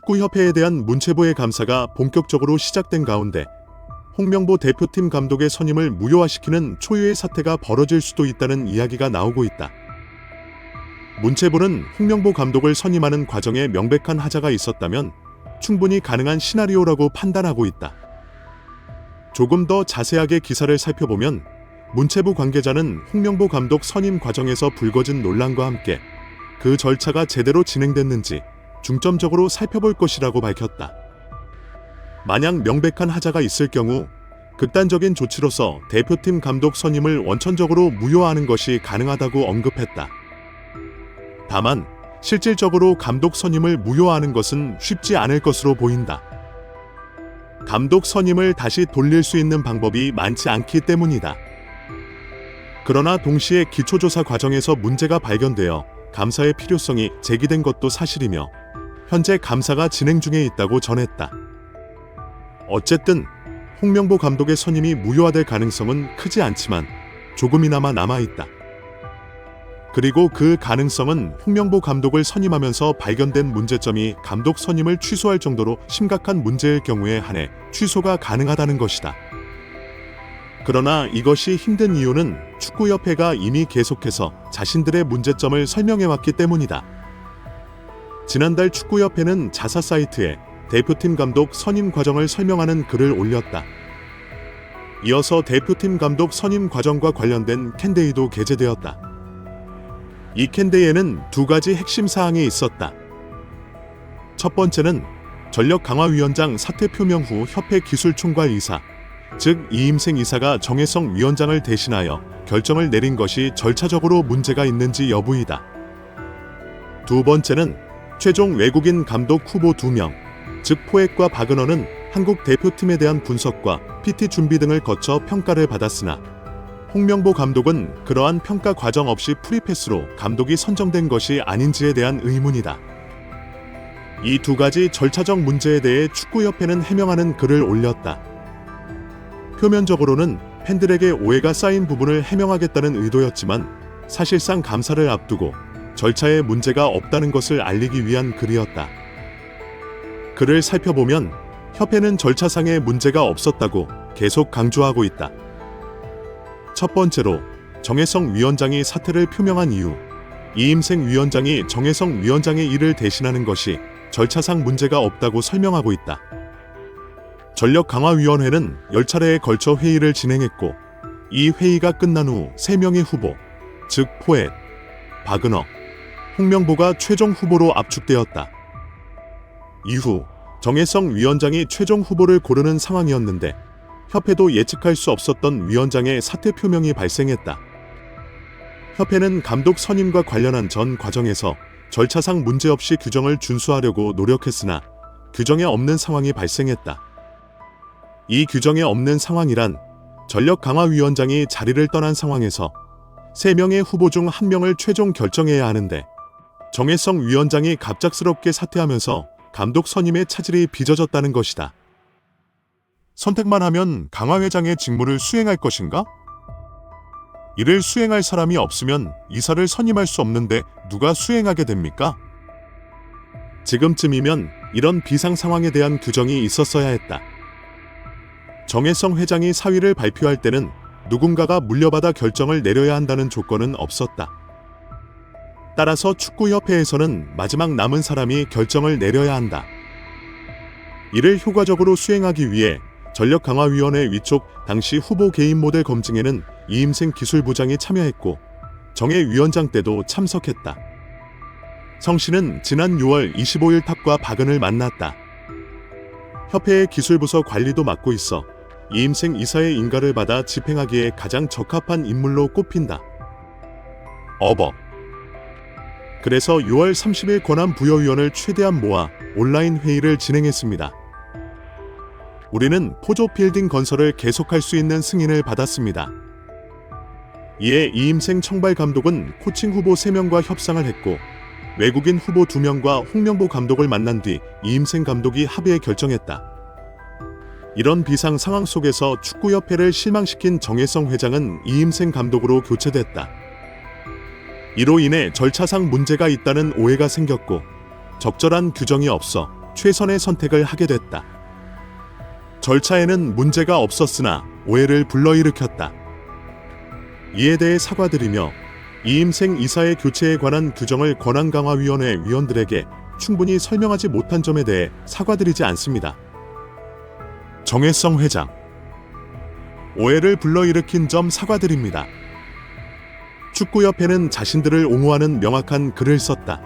축구협회에 대한 문체부의 감사가 본격적으로 시작된 가운데 홍명보 대표팀 감독의 선임을 무효화시키는 초유의 사태가 벌어질 수도 있다는 이야기가 나오고 있다. 문체부는 홍명보 감독을 선임하는 과정에 명백한 하자가 있었다면 충분히 가능한 시나리오라고 판단하고 있다. 조금 더 자세하게 기사를 살펴보면 문체부 관계자는 홍명보 감독 선임 과정에서 불거진 논란과 함께 그 절차가 제대로 진행됐는지 중점적으로 살펴볼 것이라고 밝혔다. 만약 명백한 하자가 있을 경우 극단적인 조치로서 대표팀 감독 선임을 원천적으로 무효화하는 것이 가능하다고 언급했다. 다만 실질적으로 감독 선임을 무효화하는 것은 쉽지 않을 것으로 보인다. 감독 선임을 다시 돌릴 수 있는 방법이 많지 않기 때문이다. 그러나 동시에 기초조사 과정에서 문제가 발견되어 감사의 필요성이 제기된 것도 사실이며 현재 감사가 진행 중에 있다고 전했다. 어쨌든 홍명보 감독의 선임이 무효화될 가능성은 크지 않지만 조금이나마 남아있다. 그리고 그 가능성은 홍명보 감독을 선임하면서 발견된 문제점이 감독 선임을 취소할 정도로 심각한 문제일 경우에 한해 취소가 가능하다는 것이다. 그러나 이것이 힘든 이유는 축구협회가 이미 계속해서 자신들의 문제점을 설명해왔기 때문이다. 지난달 축구협회는 자사 사이트에 대표팀 감독 선임 과정을 설명하는 글을 올렸다. 이어서 대표팀 감독 선임 과정과 관련된 캔데이도 게재되었다. 이 캔데이에는 두 가지 핵심 사항이 있었다. 첫 번째는 전력 강화위원장 사퇴 표명 후 협회 기술 총괄 이사, 즉 이임생 이사가 정혜성 위원장을 대신하여 결정을 내린 것이 절차적으로 문제가 있는지 여부이다. 두 번째는 최종 외국인 감독 후보 2명, 즉 포획과 바그너는 한국 대표팀에 대한 분석과 PT 준비 등을 거쳐 평가를 받았으나 홍명보 감독은 그러한 평가 과정 없이 프리패스로 감독이 선정된 것이 아닌지에 대한 의문이다. 이 두 가지 절차적 문제에 대해 축구협회는 해명하는 글을 올렸다. 표면적으로는 팬들에게 오해가 쌓인 부분을 해명하겠다는 의도였지만 사실상 감사를 앞두고 절차에 문제가 없다는 것을 알리기 위한 글이었다. 글을 살펴보면 협회는 절차상의 문제가 없었다고 계속 강조하고 있다. 첫 번째로 정혜성 위원장이 사퇴를 표명한 이유, 이임생 위원장이 정혜성 위원장의 일을 대신하는 것이 절차상 문제가 없다고 설명하고 있다. 전력강화위원회는 10차례에 걸쳐 회의를 진행했고, 이 회의가 끝난 후 3명의 후보, 즉 포엣, 바그너, 홍명보가 최종 후보로 압축되었다. 이후 정혜성 위원장이 최종 후보를 고르는 상황이었는데 협회도 예측할 수 없었던 위원장의 사퇴 표명이 발생했다. 협회는 감독 선임과 관련한 전 과정에서 절차상 문제없이 규정을 준수하려고 노력했으나 규정에 없는 상황이 발생했다. 이 규정에 없는 상황이란 전력 강화 위원장이 자리를 떠난 상황에서 3명의 후보 중 1명을 최종 결정해야 하는데 정혜성 위원장이 갑작스럽게 사퇴하면서 감독 선임의 차질이 빚어졌다는 것이다. 선택만 하면 강화 회장의 직무를 수행할 것인가? 이를 수행할 사람이 없으면 이사를 선임할 수 없는데 누가 수행하게 됩니까? 지금쯤이면 이런 비상 상황에 대한 규정이 있었어야 했다. 정혜성 회장이 사위를 발표할 때는 누군가가 물려받아 결정을 내려야 한다는 조건은 없었다. 따라서 축구협회에서는 마지막 남은 사람이 결정을 내려야 한다. 이를 효과적으로 수행하기 위해 전력강화위원회 위촉 당시 후보 개인 모델 검증에는 이임생 기술부장이 참여했고 정혜 위원장 때도 참석했다. 성 씨는 지난 6월 25일 탑과 박은을 만났다. 협회의 기술부서 관리도 맡고 있어 이임생 이사의 인가를 받아 집행하기에 가장 적합한 인물로 꼽힌다. 어버 그래서 6월 30일 권한 부여위원을 최대한 모아 온라인 회의를 진행했습니다. 우리는 포조 빌딩 건설을 계속할 수 있는 승인을 받았습니다. 이에 이임생 청발 감독은 코칭 후보 3명과 협상을 했고 외국인 후보 2명과 홍명보 감독을 만난 뒤 이임생 감독이 합의에 결정했다. 이런 비상 상황 속에서 축구협회를 실망시킨 정혜성 회장은 이임생 감독으로 교체됐다. 이로 인해 절차상 문제가 있다는 오해가 생겼고 적절한 규정이 없어 최선의 선택을 하게 됐다. 절차에는 문제가 없었으나 오해를 불러일으켰다. 이에 대해 사과드리며 이임생 이사의 교체에 관한 규정을 권한강화위원회 위원들에게 충분히 설명하지 못한 점에 대해 사과드리지 않습니다. 정혜성 회장 오해를 불러일으킨 점 사과드립니다. 축구협회는 자신들을 옹호하는 명확한 글을 썼다.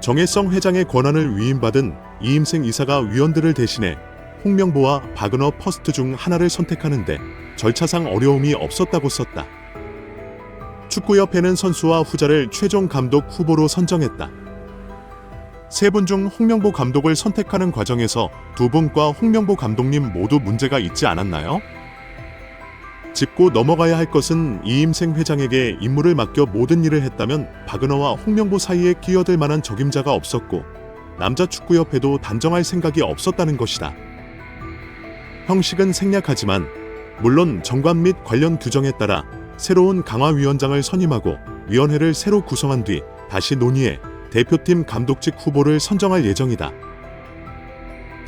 정혜성 회장의 권한을 위임받은 이임생 이사가 위원들을 대신해 홍명보와 바그너 퍼스트 중 하나를 선택하는데 절차상 어려움이 없었다고 썼다. 축구협회는 선수와 후자를 최종 감독 후보로 선정했다. 세 분 중 홍명보 감독을 선택하는 과정에서 두 분과 홍명보 감독님 모두 문제가 있지 않았나요? 짚고 넘어가야 할 것은 이임생 회장에게 임무를 맡겨 모든 일을 했다면 바그너와 홍명보 사이에 끼어들 만한 적임자가 없었고 남자 축구협회도 단정할 생각이 없었다는 것이다. 형식은 생략하지만 물론 정관 및 관련 규정에 따라 새로운 강화위원장을 선임하고 위원회를 새로 구성한 뒤 다시 논의해 대표팀 감독직 후보를 선정할 예정이다.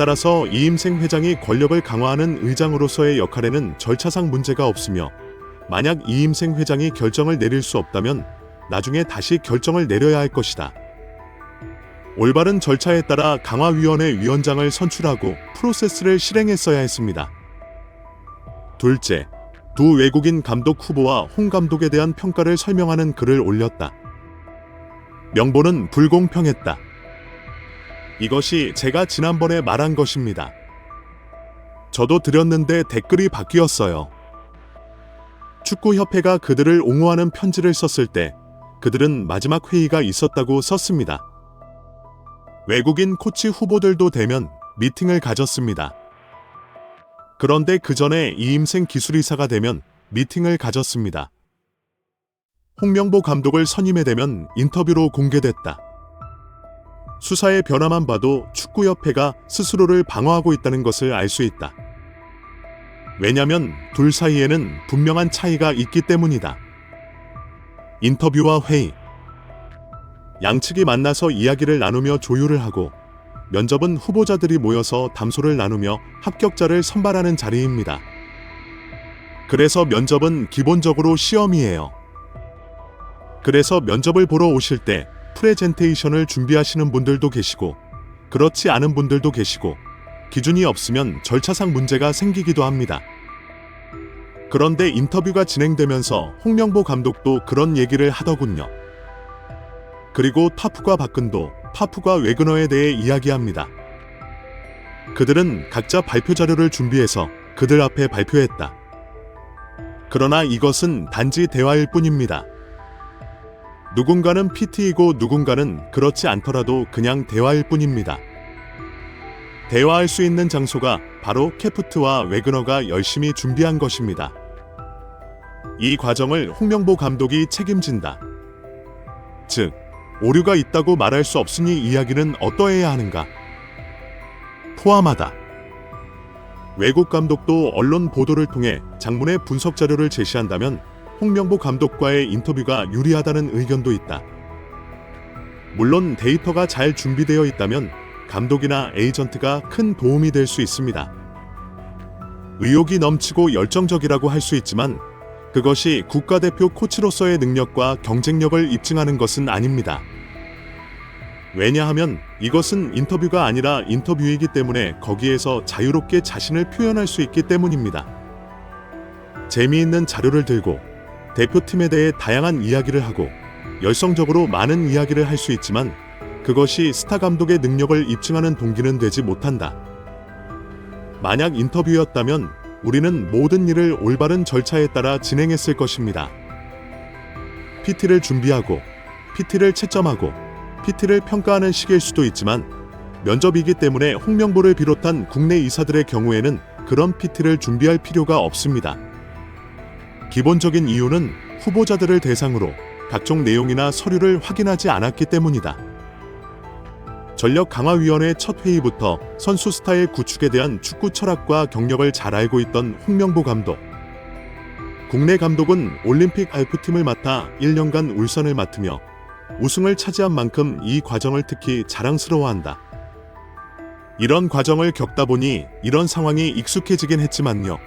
따라서 이임생 회장이 권력을 강화하는 의장으로서의 역할에는 절차상 문제가 없으며 만약 이임생 회장이 결정을 내릴 수 없다면 나중에 다시 결정을 내려야 할 것이다. 올바른 절차에 따라 강화위원회 위원장을 선출하고 프로세스를 실행했어야 했습니다. 둘째, 두 외국인 감독 후보와 홍 감독에 대한 평가를 설명하는 글을 올렸다. 명보는 불공평했다. 이것이 제가 지난번에 말한 것입니다. 저도 드렸는데 댓글이 바뀌었어요. 축구협회가 그들을 옹호하는 편지를 썼을 때 그들은 마지막 회의가 있었다고 썼습니다. 외국인 코치 후보들도 대면 미팅을 가졌습니다. 그런데 그 전에 이임생 기술이사가 되면 미팅을 가졌습니다. 홍명보 감독을 선임해 되면 인터뷰로 공개됐다. 수사의 변화만 봐도 축구협회가 스스로를 방어하고 있다는 것을 알 수 있다. 왜냐면 둘 사이에는 분명한 차이가 있기 때문이다. 인터뷰와 회의. 양측이 만나서 이야기를 나누며 조율을 하고 면접은 후보자들이 모여서 담소를 나누며 합격자를 선발하는 자리입니다. 그래서 면접은 기본적으로 시험이에요. 그래서 면접을 보러 오실 때 프레젠테이션을 준비하시는 분들도 계시고 그렇지 않은 분들도 계시고 기준이 없으면 절차상 문제가 생기기도 합니다. 그런데 인터뷰가 진행되면서 홍명보 감독도 그런 얘기를 하더군요. 그리고 타프과 박근도 파프과 웨그너에 대해 이야기합니다. 그들은 각자 발표 자료를 준비해서 그들 앞에 발표했다. 그러나 이것은 단지 대화일 뿐입니다. 누군가는 PT이고 누군가는 그렇지 않더라도 그냥 대화일 뿐입니다. 대화할 수 있는 장소가 바로 캐프트와 웨그너가 열심히 준비한 것입니다. 이 과정을 홍명보 감독이 책임진다. 즉, 오류가 있다고 말할 수 없으니 이야기는 어떠해야 하는가? 포함하다. 외국 감독도 언론 보도를 통해 장문의 분석 자료를 제시한다면 홍명보 감독과의 인터뷰가 유리하다는 의견도 있다. 물론 데이터가 잘 준비되어 있다면 감독이나 에이전트가 큰 도움이 될 수 있습니다. 의욕이 넘치고 열정적이라고 할 수 있지만 그것이 국가대표 코치로서의 능력과 경쟁력을 입증하는 것은 아닙니다. 왜냐하면 이것은 인터뷰가 아니라 인터뷰이기 때문에 거기에서 자유롭게 자신을 표현할 수 있기 때문입니다. 재미있는 자료를 들고 대표팀에 대해 다양한 이야기를 하고 열성적으로 많은 이야기를 할 수 있지만 그것이 스타 감독의 능력을 입증하는 동기는 되지 못한다. 만약 인터뷰였다면 우리는 모든 일을 올바른 절차에 따라 진행했을 것입니다. PT를 준비하고 PT를 채점하고 PT를 평가하는 시기일 수도 있지만 면접이기 때문에 홍명보를 비롯한 국내 이사들의 경우에는 그런 PT를 준비할 필요가 없습니다. 기본적인 이유는 후보자들을 대상으로 각종 내용이나 서류를 확인하지 않았기 때문이다. 전력 강화위원회 첫 회의부터 선수 스타일 구축에 대한 축구 철학과 경력을 잘 알고 있던 홍명보 감독. 국내 감독은 올림픽 알프팀을 맡아 1년간 울산을 맡으며 우승을 차지한 만큼 이 과정을 특히 자랑스러워한다. 이런 과정을 겪다 보니 이런 상황이 익숙해지긴 했지만요.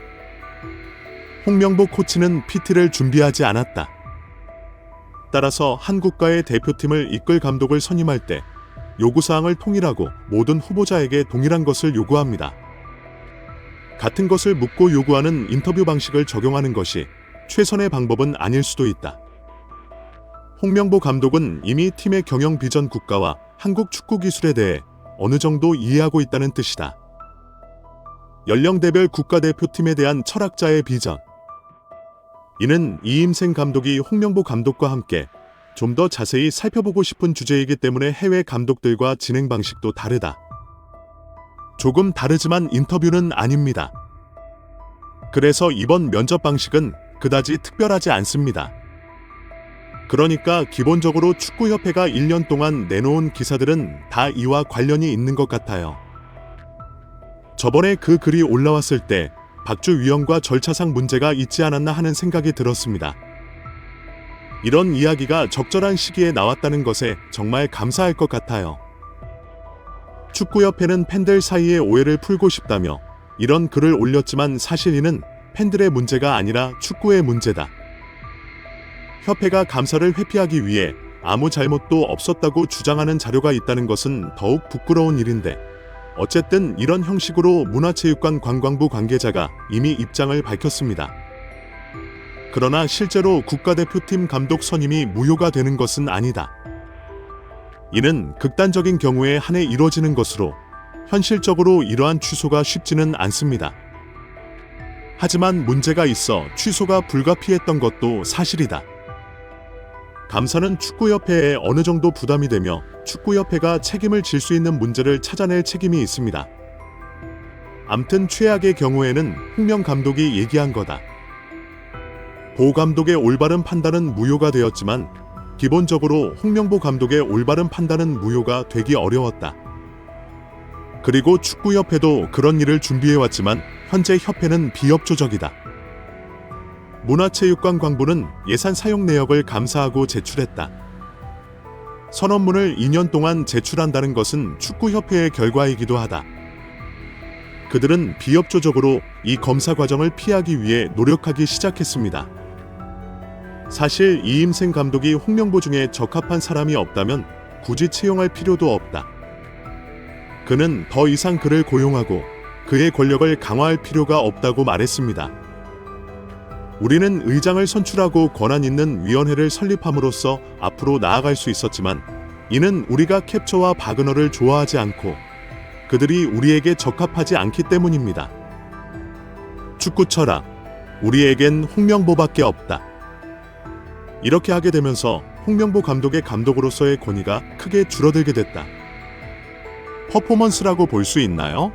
홍명보 코치는 PT를 준비하지 않았다. 따라서 한 국가의 대표팀을 이끌 감독을 선임할 때 요구사항을 통일하고 모든 후보자에게 동일한 것을 요구합니다. 같은 것을 묻고 요구하는 인터뷰 방식을 적용하는 것이 최선의 방법은 아닐 수도 있다. 홍명보 감독은 이미 팀의 경영 비전 국가와 한국 축구 기술에 대해 어느 정도 이해하고 있다는 뜻이다. 연령대별 국가대표팀에 대한 철학자의 비전. 이는 이임생 감독이 홍명보 감독과 함께 좀 더 자세히 살펴보고 싶은 주제이기 때문에 해외 감독들과 진행 방식도 다르다. 조금 다르지만 인터뷰는 아닙니다. 그래서 이번 면접 방식은 그다지 특별하지 않습니다. 그러니까 기본적으로 축구협회가 1년 동안 내놓은 기사들은 다 이와 관련이 있는 것 같아요. 저번에 그 글이 올라왔을 때 박주 위원과 절차상 문제가 있지 않았나 하는 생각이 들었습니다. 이런 이야기가 적절한 시기에 나왔다는 것에 정말 감사할 것 같아요. 축구협회는 팬들 사이의 오해를 풀고 싶다며 이런 글을 올렸지만 사실 이는 팬들의 문제가 아니라 축구의 문제다. 협회가 감사를 회피하기 위해 아무 잘못도 없었다고 주장하는 자료가 있다는 것은 더욱 부끄러운 일인데 어쨌든 이런 형식으로 문화체육관 관광부 관계자가 이미 입장을 밝혔습니다. 그러나 실제로 국가대표팀 감독 선임이 무효가 되는 것은 아니다. 이는 극단적인 경우에 한해 이뤄지는 것으로 현실적으로 이러한 취소가 쉽지는 않습니다. 하지만 문제가 있어 취소가 불가피했던 것도 사실이다. 감사는 축구협회에 어느 정도 부담이 되며 축구협회가 책임을 질 수 있는 문제를 찾아낼 책임이 있습니다. 암튼 최악의 경우에는 홍명 감독이 얘기한 거다. 보 감독의 올바른 판단은 무효가 되었지만 기본적으로 홍명보 감독의 올바른 판단은 무효가 되기 어려웠다. 그리고 축구협회도 그런 일을 준비해왔지만 현재 협회는 비협조적이다. 문화체육관광부는 예산 사용 내역을 감사하고 제출했다. 선언문을 2년 동안 제출한다는 것은 축구협회의 결과이기도 하다. 그들은 비협조적으로 이 검사 과정을 피하기 위해 노력하기 시작했습니다. 사실 이임생 감독이 홍명보 중에 적합한 사람이 없다면 굳이 채용할 필요도 없다. 그는 더 이상 그를 고용하고 그의 권력을 강화할 필요가 없다고 말했습니다. 우리는 의장을 선출하고 권한 있는 위원회를 설립함으로써 앞으로 나아갈 수 있었지만 이는 우리가 캡처와 바그너를 좋아하지 않고 그들이 우리에게 적합하지 않기 때문입니다. 축구 철학, 우리에겐 홍명보밖에 없다. 이렇게 하게 되면서 홍명보 감독의 감독으로서의 권위가 크게 줄어들게 됐다. 퍼포먼스라고 볼 수 있나요?